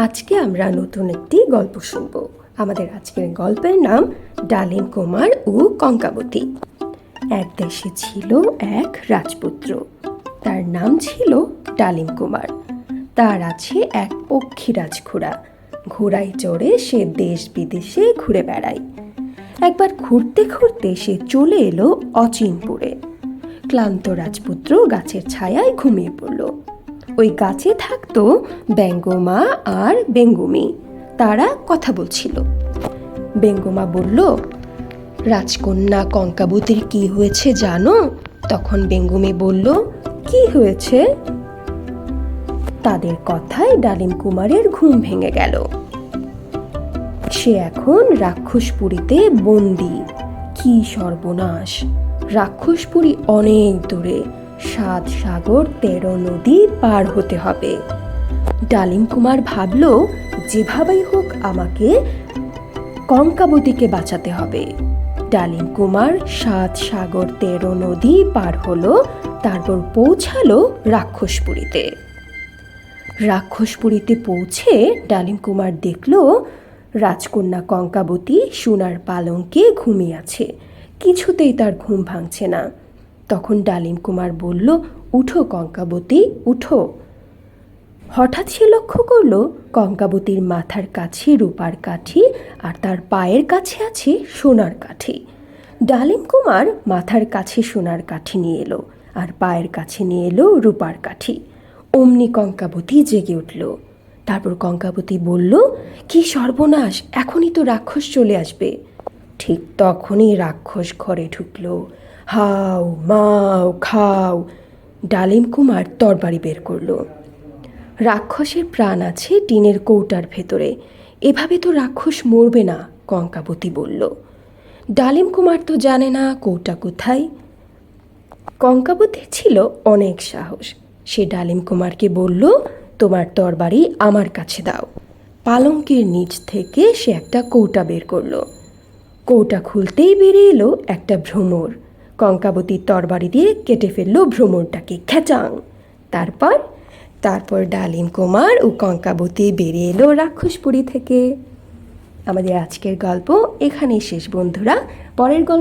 আজকে আমরা নতুন একটি গল্প শুনব। আমাদের আজকের গল্পের নাম ডালিম কুমার ও কঙ্কাবতী। এক দেশে ছিল এক রাজপুত্র। তার নাম ছিল ডালিম কুমার। তার আছে এক পক্ষীরাজ ঘোড়া। ঘোড়ায় চড়ে সে দেশ বিদেশে ঘুরে বেড়ায়। একবার ঘুরতে ঘুরতে সে চলে এলো অচিনপুরে। ক্লান্ত রাজপুত্র গাছের ছায়ায় ঘুমিয়ে পড়ল। ওই গাছে থাকতো ব্যঙ্গমা আর বেঙ্গুমি। তারা কথা বলছিল। বেঙ্গমা বলল, রাজকন্যা কঙ্কাবতীর কি হয়েছে জানো? তখন বেঙ্গুমি বলল, কি হয়েছে? তাদের কথায় ডালিম কুমারের ঘুম ভেঙে গেল। সে এখন রাক্ষসপুরীতে বন্দি। কি সর্বনাশ! রাক্ষসপুরী অনেক দূরে। সাত সাগর তেরো নদী পার হতে হবে। ডালিম কুমার ভাবল, যেভাবেই হোক আমাকে কঙ্কাবতীকে বাঁচাতে হবে। ডালিম কুমার সাত সাগর তেরো নদী পার হলো, তারপর পৌঁছালো রাক্ষসপুরীতে। রাক্ষসপুরীতে পৌঁছে ডালিম কুমার দেখল, রাজকন্যা কঙ্কাবতী সোনার পালঙ্কে ঘুমিয়ে আছে। কিছুতেই তার ঘুম ভাঙছে না। তখন ডালিম কুমার বলল, উঠো কঙ্কাবতী, উঠো। হঠাৎ সে লক্ষ্য করল, কঙ্কাবতীর মাথার কাছে রূপার কাঠি আর তার পায়ের কাছে আছে সোনার কাঠি। ডালিম কুমার মাথার কাছে সোনার কাঠি নিয়ে এলো আর পায়ের কাছে নিয়ে এলো রূপার কাঠি। অমনি কঙ্কাবতী জেগে উঠল। তারপর কঙ্কাবতী বলল, কি সর্বনাশ, এখনই তো রাক্ষস চলে আসবে। ঠিক তখনই রাক্ষস ঘরে ঢুকলো। হাও মাও খাও ডালিম কুমার তরবারি বের করল। রাক্ষসের প্রাণ আছে টিনের কৌটার ভেতরে। এভাবে তো রাক্ষস মরবে না কঙ্কাবতী বলল। ডালিম কুমার তো জানে না কৌটা কোথায়। কঙ্কাবতীর ছিল অনেক সাহস। সে ডালিম কুমারকে বলল, তোমার তরবারি আমার কাছে দাও। পালঙ্কের নিচ থেকে সে একটা কৌটা বের করল। কৌটা খুলতেই বেরিয়ে এলো একটা ভ্রমর। কঙ্কাবতীর তরবারি দিয়ে কেটে ফেলল ভ্রমণটাকে। খেচাং তারপর? তারপর ডালিম কুমার ও কঙ্কাবতী বেরিয়ে এলো রাক্ষসপুরী থেকে। আমাদের আজকের গল্প এখানেই শেষ, বন্ধুরা। পরের গল্প